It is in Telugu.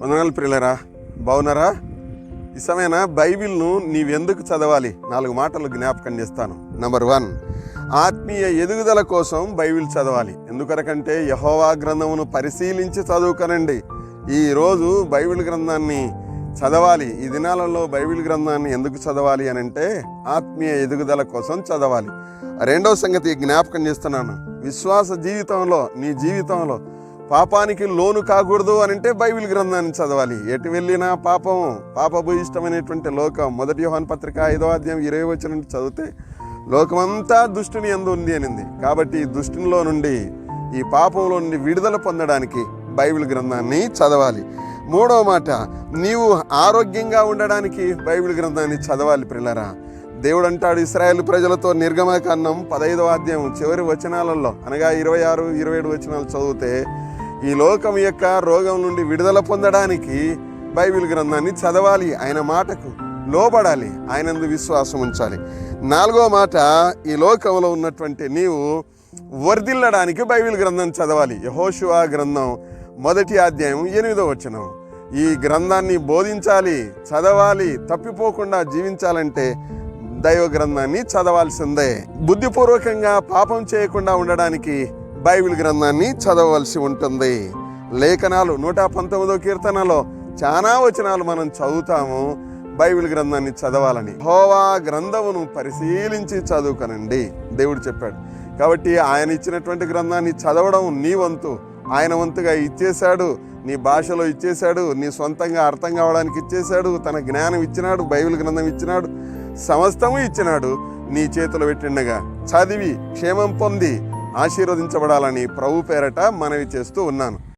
వందనాలు ప్రియులరా బాగున్నారా ఈ సమయాన బైబిల్ను నీవెందుకు చదవాలి? నాలుగు మాటలు జ్ఞాపకం చేస్తాను. నంబర్ వన్ ఆత్మీయ ఎదుగుదల కోసం బైబిల్ చదవాలి. ఎందుకనకంటే యహోవా గ్రంథమును పరిశీలించి చదువుకనండి. ఈరోజు బైబిల్ గ్రంథాన్ని చదవాలి. ఈ దినాలలో బైబిల్ గ్రంథాన్ని ఎందుకు చదవాలి అని అంటే ఆత్మీయ ఎదుగుదల కోసం చదవాలి. రెండవ సంగతి జ్ఞాపకం చేస్తున్నాను. విశ్వాస జీవితంలో నీ జీవితంలో పాపానికి లోను కాకూడదు అని అంటే బైబిల్ గ్రంథాన్ని చదవాలి. ఎటు వెళ్ళినా పాపం పాపభూయిష్టమైనటువంటి లోకం. మొదటి యోహాన్ పత్రిక ఐదో అధ్యాయం ఇరవై వచ్చిన చదివితే లోకమంతా దుష్టుని ఎందు ఉంది అనింది. కాబట్టి ఈ దుష్టునిలో నుండి ఈ పాపంలో నుండి విడుదల పొందడానికి బైబిల్ గ్రంథాన్ని చదవాలి. మూడవ మాట నీవు ఆరోగ్యంగా ఉండడానికి బైబిల్ గ్రంథాన్ని చదవాలి పిల్లరా దేవుడు అంటాడు ఇస్రాయేల్ ప్రజలతో నిర్గమకాండం పదైదవ అధ్యాయం చివరి వచనాలలో అనగా ఇరవై ఆరు ఇరవై ఏడు వచనాలు చదివితే ఈ లోకం యొక్క రోగం నుండి విడుదల పొందడానికి బైబిల్ గ్రంథాన్ని చదవాలి. ఆయన మాటకు లోబడాలి. ఆయనందు విశ్వాసం ఉంచాలి. నాలుగో మాట ఈ లోకంలో ఉన్నటువంటి నీవు వర్ధిల్లడానికి బైబిల్ గ్రంథం చదవాలి. యహోశివా గ్రంథం మొదటి అధ్యాయం ఎనిమిదో వచనం. ఈ గ్రంథాన్ని బోధించాలి చదవాలి తప్పిపోకుండా జీవించాలంటే దైవ గ్రంథాన్ని చదవాల్సిందే. బుద్ధిపూర్వకంగా పాపం చేయకుండా ఉండడానికి బైబిల్ గ్రంథాన్ని చదవవలసి ఉంటుంది. లేఖనాలు నూట పంతొమ్మిదో కీర్తనలో చాలా వచనాలు మనం చదువుతాము. బైబిల్ గ్రంథాన్ని చదవాలని. హోవా గ్రంథమును పరిశీలించి చదువుకనండి. దేవుడు చెప్పాడు. కాబట్టి ఆయన ఇచ్చినటువంటి గ్రంథాన్ని చదవడం నీ వంతు. ఆయన వంతుగా ఇచ్చేశాడు. నీ భాషలో ఇచ్చేశాడు. నీ సొంతంగా అర్థం కావడానికి ఇచ్చేశాడు. తన జ్ఞానం ఇచ్చినాడు. బైబిల్ గ్రంథం ఇచ్చినాడు. సమస్తము ఇచ్చినాడు. నీ చేతులు పెట్టిండగా చదివి క్షేమం పొంది ఆశీర్వదించబడాలని ప్రభు పేరట మనవి చేస్తూ ఉన్నాను.